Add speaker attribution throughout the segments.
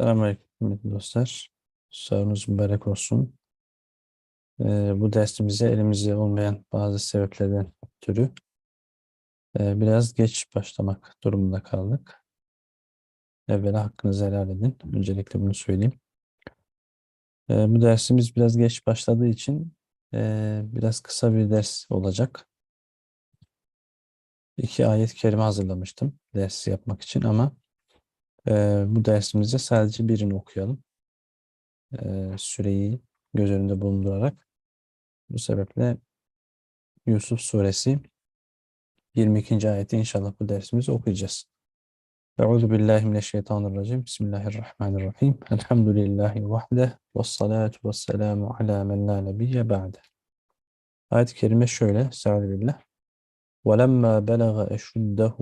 Speaker 1: Selamünaleyküm kıymetli dostlar. Sağınız mübarek olsun. Ee, bu dersimize elimizde olmayan bazı sebeplerden ötürü e, biraz geç başlamak durumunda kaldık. Evvela hakkınızı helal edin. Öncelikle bunu söyleyeyim. Ee, bu dersimiz biraz geç başladığı için e, biraz kısa bir ders olacak. İki ayet-i kerime hazırlamıştım dersi yapmak için ama e, bu dersimizde sadece birini okuyalım. E, süreyi göz önünde bulundurarak. Bu sebeple Yusuf suresi 22. ayeti inşallah bu dersimizde okuyacağız. Euzu billahi mineşşeytanirracim. Bismillahirrahmanirrahim. Elhamdülillahi vahde ve salatu ve selamu ala men la nebiyye ba'de. Ayet-i kerime şöyle. Estaizu billah. وَلَمَّا بَلَغَ اَشُدَّهُ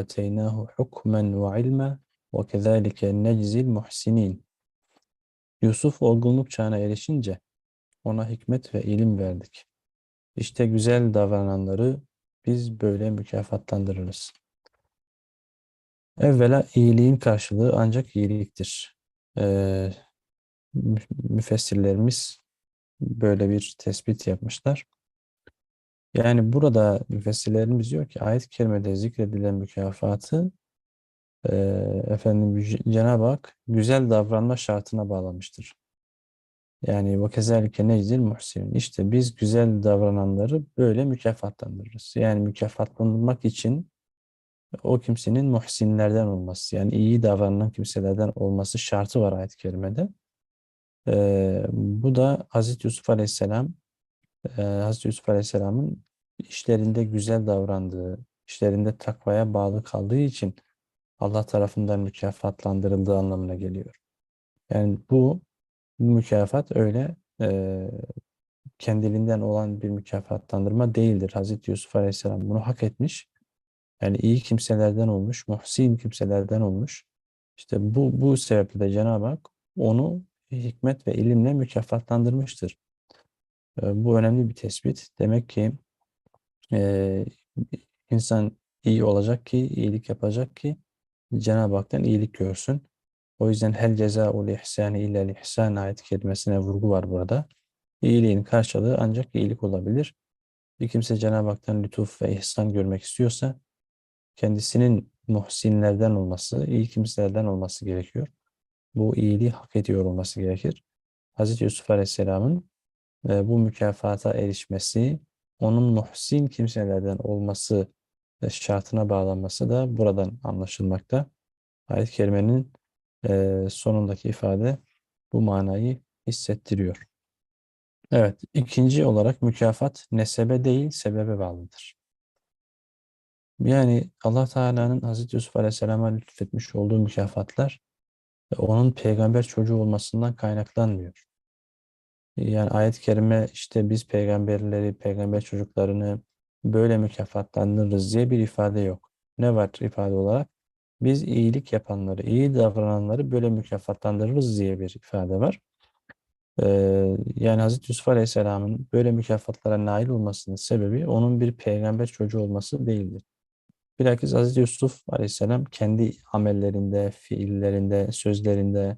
Speaker 1: آتَيْنَاهُ حُكْمًا وَعِلْمًا وَكَذَٰلِكَ نَجْزِي الْمُحْسِنِينَ Yusuf olgunluk çağına erişince ona hikmet ve ilim verdik. İşte güzel davrananları biz böyle mükafatlandırırız. Evvela iyiliğin karşılığı ancak iyiliktir. Ee, mü- müfessirlerimiz böyle bir tespit yapmışlar. Yani burada müfessirlerimiz diyor ki ayet-i kerimede zikredilen mükafatı e, efendim Cenab-ı Hak güzel davranma şartına bağlamıştır. Yani ve kezalike neczil muhsinin. İşte biz güzel davrananları böyle mükafatlandırırız. Yani mükafatlandırmak için o kimsenin muhsinlerden olması, yani iyi davranan kimselerden olması şartı var ayet-i kerimede. Ee, bu da Hazreti Yusuf Aleyhisselam, e, Hazreti Yusuf Aleyhisselam'ın işlerinde güzel davrandığı, işlerinde takvaya bağlı kaldığı için Allah tarafından mükafatlandırıldığı anlamına geliyor. Yani bu, mükafat öyle e, kendiliğinden olan bir mükafatlandırma değildir. Hazreti Yusuf Aleyhisselam bunu hak etmiş. Yani iyi kimselerden olmuş, muhsin kimselerden olmuş. İşte bu, bu sebeple de Cenab-ı Hak onu hikmet ve ilimle mükafatlandırmıştır. E, Bu önemli bir tespit. Demek ki e, insan iyi olacak ki, iyilik yapacak ki Cenab-ı Hak'tan iyilik görsün. O yüzden hel cezaul ihsani illel ihsan ayet kelimesine vurgu var burada. İyiliğin karşılığı ancak iyilik olabilir. Bir kimse Cenab-ı Hak'tan lütuf ve ihsan görmek istiyorsa kendisinin muhsinlerden olması, iyi kimselerden olması gerekiyor. Bu iyiliği hak ediyor olması gerekir. Hz. Yusuf Aleyhisselam'ın e, bu mükafata erişmesi, onun muhsin kimselerden olması e, şartına bağlanması da buradan anlaşılmakta. Ayet-i Kerime'nin e, sonundaki ifade bu manayı hissettiriyor. Evet, ikinci olarak mükafat nesebe değil sebebe bağlıdır. Yani Allah Teala'nın Hazreti Yusuf Aleyhisselam'a lütfetmiş olduğu mükafatlar e, onun peygamber çocuğu olmasından kaynaklanmıyor. Yani ayet-i kerime işte biz peygamberleri, peygamber çocuklarını böyle mükafatlandırırız diye bir ifade yok. Ne var ifade olarak? Biz iyilik yapanları, iyi davrananları böyle mükafatlandırırız diye bir ifade var. Ee, yani Hazreti Yusuf Aleyhisselam'ın böyle mükafatlara nail olmasının sebebi onun bir peygamber çocuğu olması değildir. Bilakis Hazreti Yusuf Aleyhisselam kendi amellerinde, fiillerinde, sözlerinde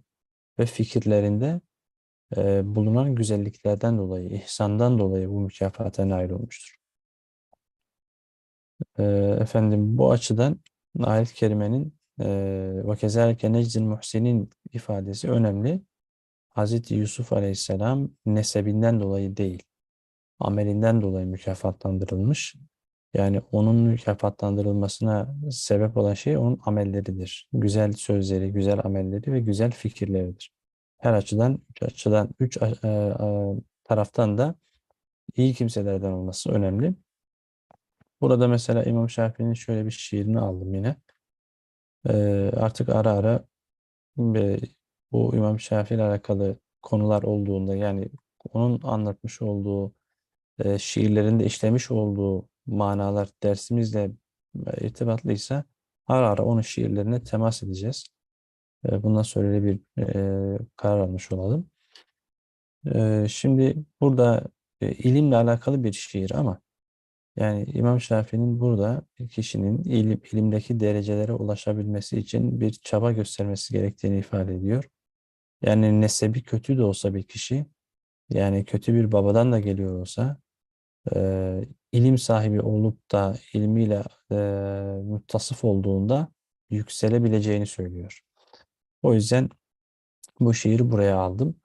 Speaker 1: ve fikirlerinde e, bulunan güzelliklerden dolayı, ihsandan dolayı bu mükafata nail olmuştur. E, efendim bu açıdan ayet-i kerimenin e, ve kezalike neczil muhsinin ifadesi önemli. Hazreti Yusuf Aleyhisselam nesebinden dolayı değil, amelinden dolayı mükafatlandırılmış. Yani onun mükafatlandırılmasına sebep olan şey onun amelleridir. Güzel sözleri, güzel amelleri ve güzel fikirleridir. Her açıdan, üç açıdan, üç e, e, taraftan da iyi kimselerden olması önemli. Burada mesela İmam Şafii'nin şöyle bir şiirini aldım yine. E, artık ara ara e, bu İmam Şafii ile alakalı konular olduğunda yani onun anlatmış olduğu e, şiirlerinde işlemiş olduğu manalar dersimizle irtibatlıysa ara ara onun şiirlerine temas edeceğiz. E, bundan sonra öyle bir e, karar almış olalım. E, şimdi burada e, ilimle alakalı bir şiir ama Yani İmam Şafii'nin burada kişinin ilim, ilimdeki derecelere ulaşabilmesi için bir çaba göstermesi gerektiğini ifade ediyor. Yani nesebi kötü de olsa bir kişi, yani kötü bir babadan da geliyor olsa, e, ilim sahibi olup da ilmiyle e, muttasıf olduğunda yükselebileceğini söylüyor. O yüzden bu şiiri buraya aldım.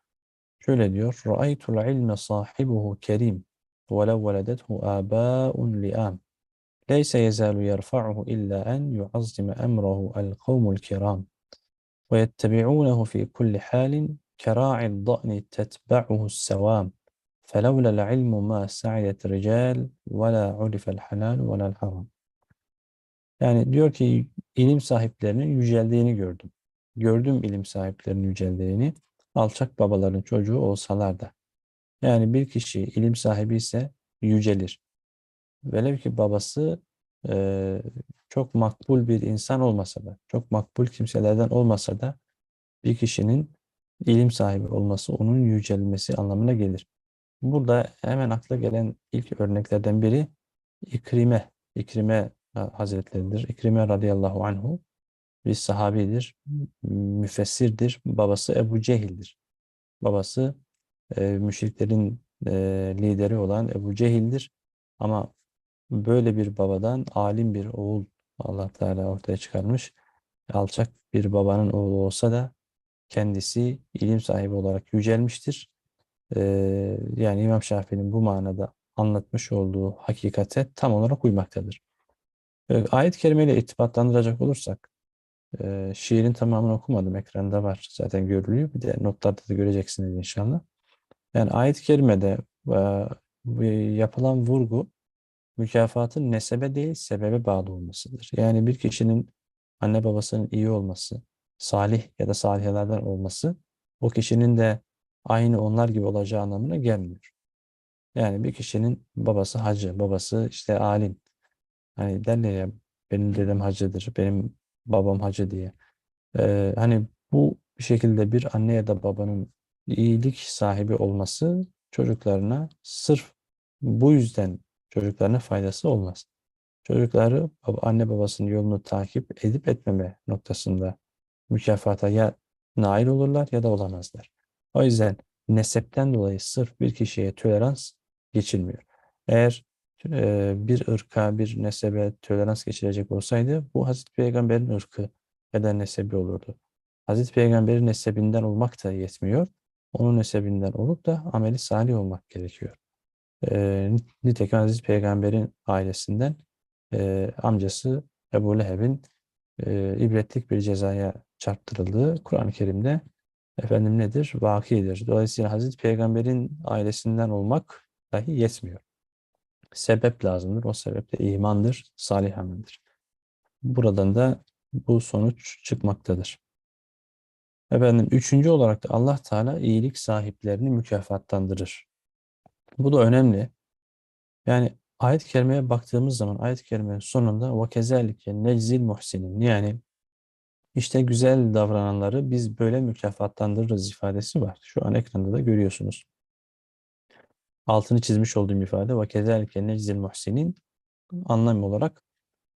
Speaker 1: Şöyle diyor. Ra'aytul ilme sahibuhu kerim وَلَوْ وَلَدَتْهُ آبَاءٌ لِآمٌ لَيْسَ يَزَالُ يَرْفَعُهُ إِلَّا أَنْ يُعَظِّمَ أَمْرَهُ الْقَوْمُ الْكِرَامُ وَيَتَّبِعُونَهُ فِي كُلِّ حَالٍ كَرَاعِ الضَّأْنِ تَتْبَعُهُ السَّوَامُ فَلَوْلَا الْعِلْمُ مَا سَعِدَتْ رِجَالٌ وَلَا عُرِفَ الْحَلَالُ وَلَا الْحَرَامُ Yani diyor ki ilim sahiplerinin yüceldiğini gördüm. Gördüm ilim sahiplerinin yüceldiğini alçak babaların çocuğu olsalar da. Yani bir kişi ilim sahibi ise yücelir. Velev ki babası e, çok makbul bir insan olmasa da, çok makbul kimselerden olmasa da bir kişinin ilim sahibi olması onun yücelmesi anlamına gelir. Burada hemen akla gelen ilk örneklerden biri İkrime. İkrime Hazretleridir. İkrime radıyallahu anhu bir sahabidir, müfessirdir. Babası Ebu Cehil'dir. Babası e, müşriklerin e, lideri olan Ebu Cehil'dir. Ama böyle bir babadan alim bir oğul Allah Teala ortaya çıkarmış. Alçak bir babanın oğlu olsa da kendisi ilim sahibi olarak yücelmiştir. E, yani İmam Şafii'nin bu manada anlatmış olduğu hakikate tam olarak uymaktadır. E, ayet-i kerimeyle irtibatlandıracak olursak e, şiirin tamamını okumadım. Ekranda var. Zaten görülüyor. Bir de notlarda da göreceksiniz inşallah. Yani ayet-i kerimede e, yapılan vurgu mükafatın nesebe değil sebebe bağlı olmasıdır. Yani bir kişinin anne babasının iyi olması, salih ya da salihelerden olması o kişinin de aynı onlar gibi olacağı anlamına gelmiyor. Yani bir kişinin babası hacı, babası işte alim. Hani derler ya benim dedem hacıdır, benim babam hacı diye. Ee, hani bu şekilde bir anne ya da babanın iyilik sahibi olması çocuklarına sırf bu yüzden çocuklarına faydası olmaz. Çocukları anne babasının yolunu takip edip etmeme noktasında mükafata ya nail olurlar ya da olamazlar. O yüzden nesepten dolayı sırf bir kişiye tolerans geçilmiyor. Eğer bir ırka, bir nesebe tolerans geçirecek olsaydı bu Hazreti Peygamber'in ırkı ya da nesebi olurdu. Hazreti Peygamber'in nesebinden olmak da yetmiyor. Onun nesebinden olup da ameli salih olmak gerekiyor. E, nitekim Hazreti Peygamber'in ailesinden e, amcası Ebu Leheb'in e, ibretlik bir cezaya çarptırıldığı Kur'an-ı Kerim'de efendim nedir? Vakidir. Dolayısıyla Hazreti Peygamber'in ailesinden olmak dahi yetmiyor. Sebep lazımdır. O sebep de imandır, salih ameldir. Buradan da bu sonuç çıkmaktadır. Efendim üçüncü olarak da Allah Teala iyilik sahiplerini mükafatlandırır. Bu da önemli. Yani ayet-i baktığımız zaman ayet-i sonunda ve kezalike neczil muhsinin yani işte güzel davrananları biz böyle mükafatlandırırız ifadesi var. Şu an ekranda da görüyorsunuz. Altını çizmiş olduğum ifade ve kezalike neczil muhsinin anlam olarak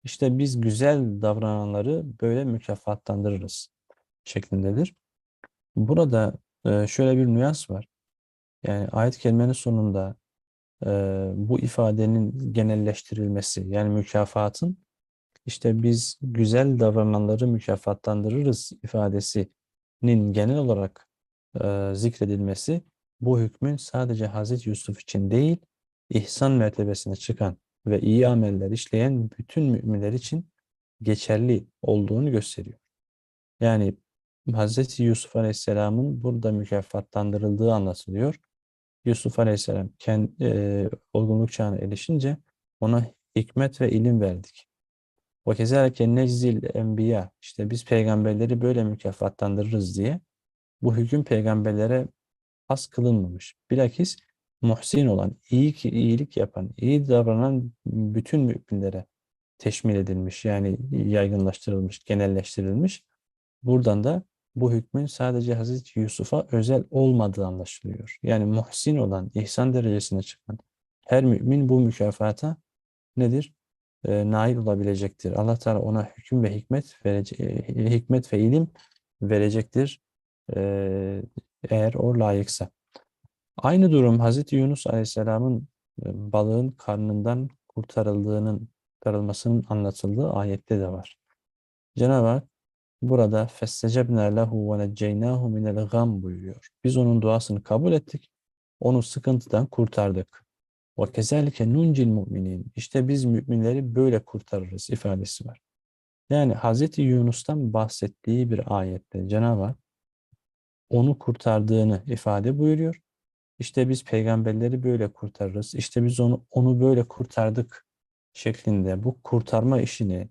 Speaker 1: işte biz güzel davrananları böyle mükafatlandırırız şeklindedir. Burada şöyle bir nüans var. Yani ayet kelimenin sonunda bu ifadenin genelleştirilmesi yani mükafatın işte biz güzel davrananları mükafatlandırırız ifadesinin genel olarak zikredilmesi bu hükmün sadece Hazreti Yusuf için değil ihsan mertebesine çıkan ve iyi ameller işleyen bütün müminler için geçerli olduğunu gösteriyor. Yani Hazreti Yusuf Aleyhisselam'ın burada mükafatlandırıldığı anlatılıyor. Yusuf Aleyhisselam kendi e, olgunluk çağına erişince ona hikmet ve ilim verdik. O kezalike neczil enbiya işte biz peygamberleri böyle mükafatlandırırız diye bu hüküm peygamberlere has kılınmamış. Bilakis muhsin olan, iyi ki iyilik yapan, iyi davranan bütün müminlere teşmil edilmiş. Yani yaygınlaştırılmış, genelleştirilmiş. Buradan da bu hükmün sadece Hazreti Yusuf'a özel olmadığı anlaşılıyor. Yani muhsin olan, ihsan derecesine çıkan her mümin bu mükafata nedir? E, nail olabilecektir. Allah Teala ona hüküm ve hikmet verece e, hikmet ve ilim verecektir. E, eğer o layıksa. Aynı durum Hazreti Yunus Aleyhisselam'ın e, balığın karnından kurtarıldığının kurtarılmasının anlatıldığı ayette de var. Cenab-ı Hak Burada fessecebne lehu ve necceynahu minel gam buyuruyor. Biz onun duasını kabul ettik. Onu sıkıntıdan kurtardık. Ve kezalike nuncil müminin. İşte biz müminleri böyle kurtarırız ifadesi var. Yani Hz. Yunus'tan bahsettiği bir ayette Cenab-ı onu kurtardığını ifade buyuruyor. İşte biz peygamberleri böyle kurtarırız. İşte biz onu onu böyle kurtardık şeklinde bu kurtarma işini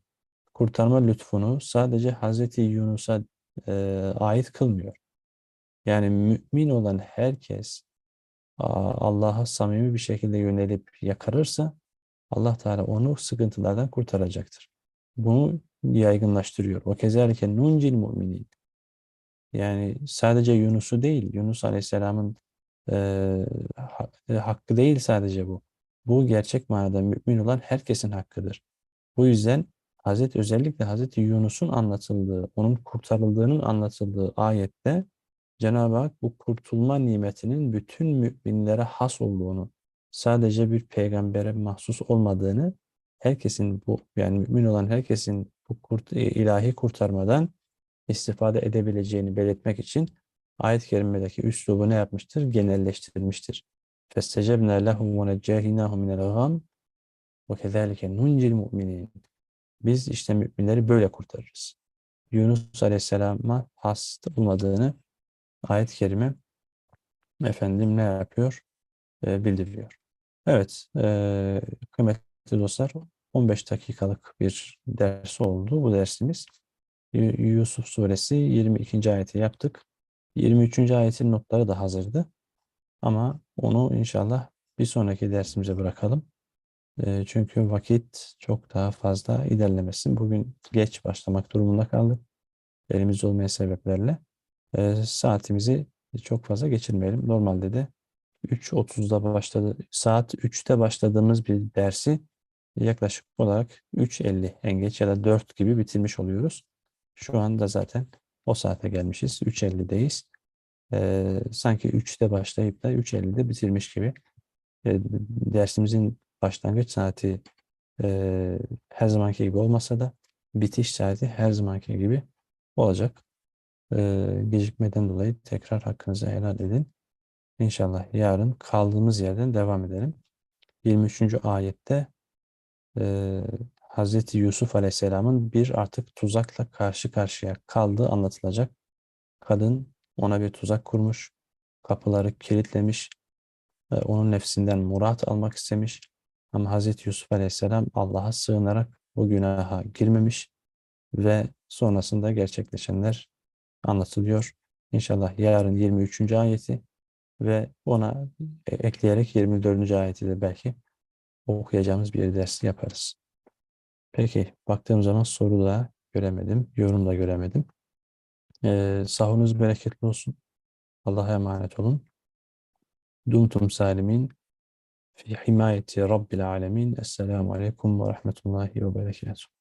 Speaker 1: kurtarma lütfunu sadece Hazreti Yunus'a e, ait kılmıyor. Yani mümin olan herkes Allah'a samimi bir şekilde yönelip yakarırsa Allah Teala onu sıkıntılardan kurtaracaktır. Bunu yaygınlaştırıyor. O kezalike nuncil müminin. Yani sadece Yunus'u değil, Yunus Aleyhisselam'ın e, hakkı değil sadece bu. Bu gerçek manada mümin olan herkesin hakkıdır. Bu yüzden Hazreti özellikle Hazreti Yunus'un anlatıldığı, onun kurtarıldığının anlatıldığı ayette Cenab-ı Hak bu kurtulma nimetinin bütün müminlere has olduğunu, sadece bir peygambere mahsus olmadığını, herkesin bu yani mümin olan herkesin bu kurt, ilahi kurtarmadan istifade edebileceğini belirtmek için ayet-i kerimedeki üslubu ne yapmıştır? Genelleştirilmiştir. فَاسْتَجَبْنَا لَهُ وَنَجَّاهِنَاهُ مِنَ الْغَامِ وَكَذَٰلِكَ نُنْجِ الْمُؤْمِنِينَ biz işte müminleri böyle kurtarırız. Yunus Aleyhisselam'a has olmadığını ayet-i kerime efendim ne yapıyor? E, bildiriyor. Evet, e, kıymetli dostlar 15 dakikalık bir ders oldu bu dersimiz. Yusuf suresi 22. ayeti yaptık. 23. ayetin notları da hazırdı. Ama onu inşallah bir sonraki dersimize bırakalım. Çünkü vakit çok daha fazla ilerlemesin. Bugün geç başlamak durumunda kaldık. Elimizde olmayan sebeplerle. E, saatimizi çok fazla geçirmeyelim. Normalde de 3.30'da başladı. Saat 3'te başladığımız bir dersi yaklaşık olarak 3.50 en geç ya da 4 gibi bitirmiş oluyoruz. Şu anda zaten o saate gelmişiz. 3.50'deyiz. Ee, sanki 3'te başlayıp da 3.50'de bitirmiş gibi. Ee, dersimizin başlangıç saati e, her zamanki gibi olmasa da bitiş saati her zamanki gibi olacak. Ee, gecikmeden dolayı tekrar hakkınızı helal edin. İnşallah yarın kaldığımız yerden devam edelim. 23. ayette e, Hazreti Yusuf Aleyhisselam'ın bir artık tuzakla karşı karşıya kaldığı anlatılacak. Kadın ona bir tuzak kurmuş, kapıları kilitlemiş, onun nefsinden murat almak istemiş. Ama Hazreti Yusuf Aleyhisselam Allah'a sığınarak bu günaha girmemiş ve sonrasında gerçekleşenler anlatılıyor. İnşallah yarın 23. ayeti ve ona ekleyerek 24. ayeti de belki okuyacağımız bir ders yaparız. Peki baktığım zaman soru da göremedim, yorum da göremedim. Ee, sahurunuz bereketli olsun. Allah'a emanet olun. Dumtum salimin في حماية رب العالمين. السلام عليكم ورحمة الله وبركاته.